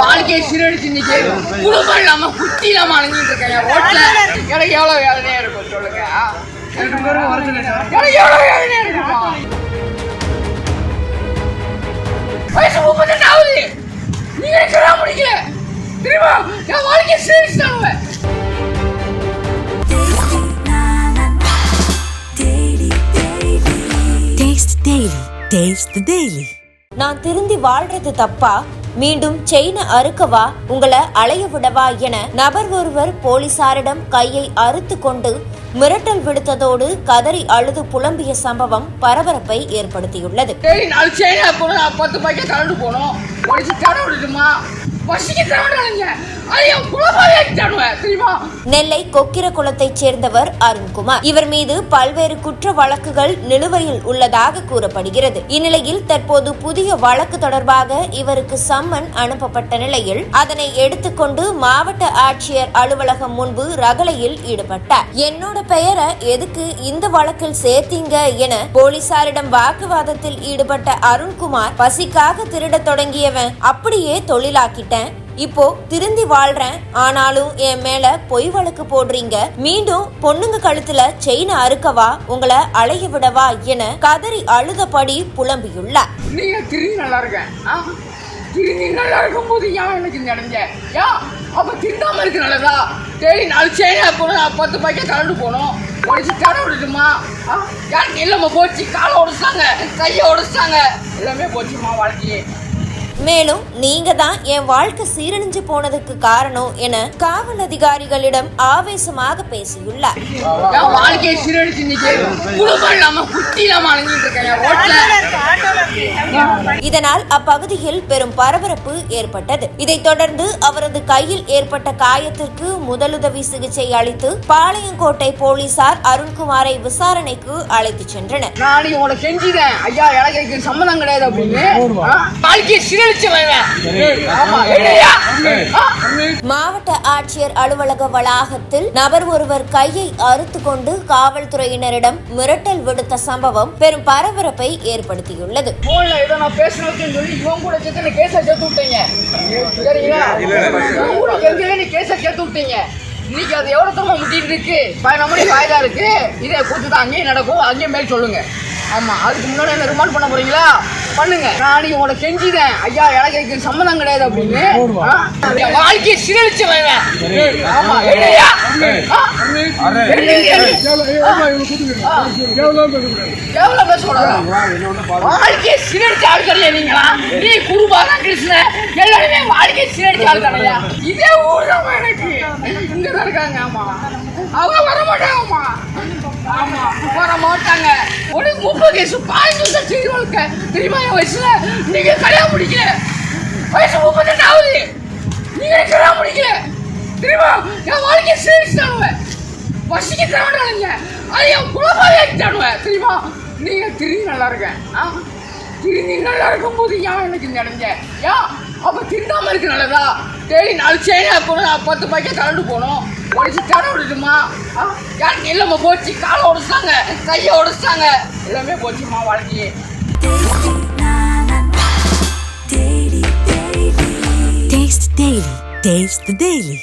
வாழ்க்கையை சீரழிச்சு இன்னைக்கு குடும்பம் இல்லாம குட்டி இல்லாம அலைஞ்சிட்டு இருக்கேன் ரோட்ல எனக்கு எவ்வளவு வேதனையா இருக்கும் சொல்லுங்க ஆ? எனக்கு எவ்வளவு வேதனையா இருக்குமா வயசு முப்பத்தெட்டு ஆகுது நீங்க எனக்கு சொல்ல முடியல தெரியுமா என் வாழ்க்கையை சீரழிச்சுட்டாங்க Taste Daily. Taste the Daily. நான் திருந்தி வாழ்றது தப்பா மீண்டும் செயினை அறுக்கவா உங்களை அலைய விடவா என நபர் ஒருவர் போலீசாரிடம் கையை அறுத்து கொண்டு மிரட்டல் விடுத்ததோடு கதறி அழுது புலம்பிய சம்பவம் பரபரப்பை ஏற்படுத்தியுள்ளது. பத்து பாக்கெட் தரண்டு போனோம். நெல்லை கொக்கிர குளத்தைச் சேர்ந்தவர் அருண்குமார். இவர் மீது பல்வேறு குற்ற வழக்குகள் நிலுவையில் உள்ளதாக கூறப்படுகிறது. இந்நிலையில் தற்போது புதிய வழக்கு தொடர்பாக இவருக்கு சம்மன் அனுப்பப்பட்ட நிலையில் அதனை எடுத்துக்கொண்டு மாவட்ட ஆட்சியர் அலுவலகம் முன்பு ரகளையில் ஈடுபட்டார். என்னோட பெயரை எதுக்கு இந்த வழக்கில் சேர்த்தீங்க என போலீசாரிடம் வாக்குவாதத்தில் ஈடுபட்ட அருண்குமார் பசிக்காக திருடத் தொடங்கியவன் அப்படியே தொழிலாக்கிட்டேன். இப்போ திருந்தி வாழ்றேன். ஆனாலும் என் மேல பொய் வழக்கு போடுறீங்க. மீண்டும் பொண்ணுங்க கழுத்துல செயினை அறுக்கவா? உங்களை அழைய விடவா என கதறி அழுதபடி புலம்பியுள்ளார். நீங்க திரும்பி நல்லா இருக்கேன். ஆ? திரும்பி நல்லா இருக்கும் போது ஏன் எனக்கு இந்த அடைஞ்ச யா அப்ப திருந்தாம இருக்கு நல்லதா? சரி நாலு செயினா போகணும் பத்து பாக்கெட் கலந்து போகணும். உடச்சு தடவை விடுமா யாருக்கு இல்லாம போச்சு காலை உடைச்சாங்க கையை உடைச்சாங்க. எல்லாமே போச்சுமா வாழ்க்கையே? மேலும் நீங்க தான் என் வாழ்க்கை சீரழிஞ்சு போனதுக்கு காரணம் என காவல் அதிகாரிகளிடம் ஆவேசமாக பேசியுள்ளார். வாழ்க்கையை இதனால் அப்பகுதியில் பெரும் பரபரப்பு ஏற்பட்டது. இதைத் தொடர்ந்து அவரது கையில் ஏற்பட்ட காயத்திற்கு முதலுதவி சிகிச்சை அளித்து பாளையங்கோட்டை போலீசார் அருண்குமாரை விசாரணைக்கு அழைத்துச் சென்றனர். மாவட்ட ஆட்சியர் அலுவலக வளாகத்தில் நபர் ஒருவர் கையை அறுத்து கொண்டு காவல்துறையினரிடம் மிரட்டல் விடுத்த சம்பவம் பெரும் பரபரப்பை ஏற்படுத்தியுள்ளது. இன்னைக்கு அது எவ்வளவு தூரம் முட்டிட்டு இருக்கு? பதினொரு மணி வாய்தா இருக்கு. இதே கூத்து தான் அங்கேயும் நடக்கும். அங்கேயும் மேல் சொல்லுங்க. ஆமா அதுக்கு முன்னாடி என்ன ரிமாண்ட் பண்ண போறீங்களா? பண்ணுங்க. நான் அன்னைக்கு உங்களை செஞ்சுதேன் ஐயா எனக்கு இதுக்கு சம்மந்தம் கிடையாது அப்படின்னு. வாழ்க்கையை சீரழிச்சு ஆமா இல்லையா? எவ்வளவு பேசக்கூடாதா வாழ்க்கையை சீரழிச்ச ஆட்கள் நீங்களா? நீ குருபாதான் கிருஷ்ணன் எல்லாருமே வாழ்க்கையை சீரழிச்ச ஆட்களையா இதே ஊர் தான் எனக்கு. இங்க தான் இருக்காங்க ஆமா. அவங்க வர மாட்டாங்கம்மா ஆமா மாட்டாங்க. உனக்கு முப்பது வயசு பாஞ்சு வருஷம் தெரியுமா என் வயசுல? நீங்க கல்யாணம் முடிக்கல. வயசு முப்பத்தெட்டு ஆகுது. நீங்க கல்யாணம் முடிக்கல. தெரியுமா? என் வாழ்க்கையை சீரழிச்சுட்டானுவ வசிக்க தரமாட்டானுங்க அது என் குலமாவே தருவேன் தெரியுமா? நீங்க திரும்பி நல்லா இருக்க ஆ? திரும்பி நல்லா இருக்கும் போது ஏன் எனக்கு இந்த அடைஞ்ச யா அப்ப திருந்தாம இருக்கு நல்லதா சரி நாலு செயினா போகணும் நான் பத்து பாக்கெட் கலந்து போகணும். ஒரு தடவை விடுமா யாருக்கு இல்லாம போச்சு காலை உடைச்சாங்க கையை உடைச்சாங்க. எல்லாமே போச்சுமா வாழ்க்கையே? Taste Daily. Taste the Daily.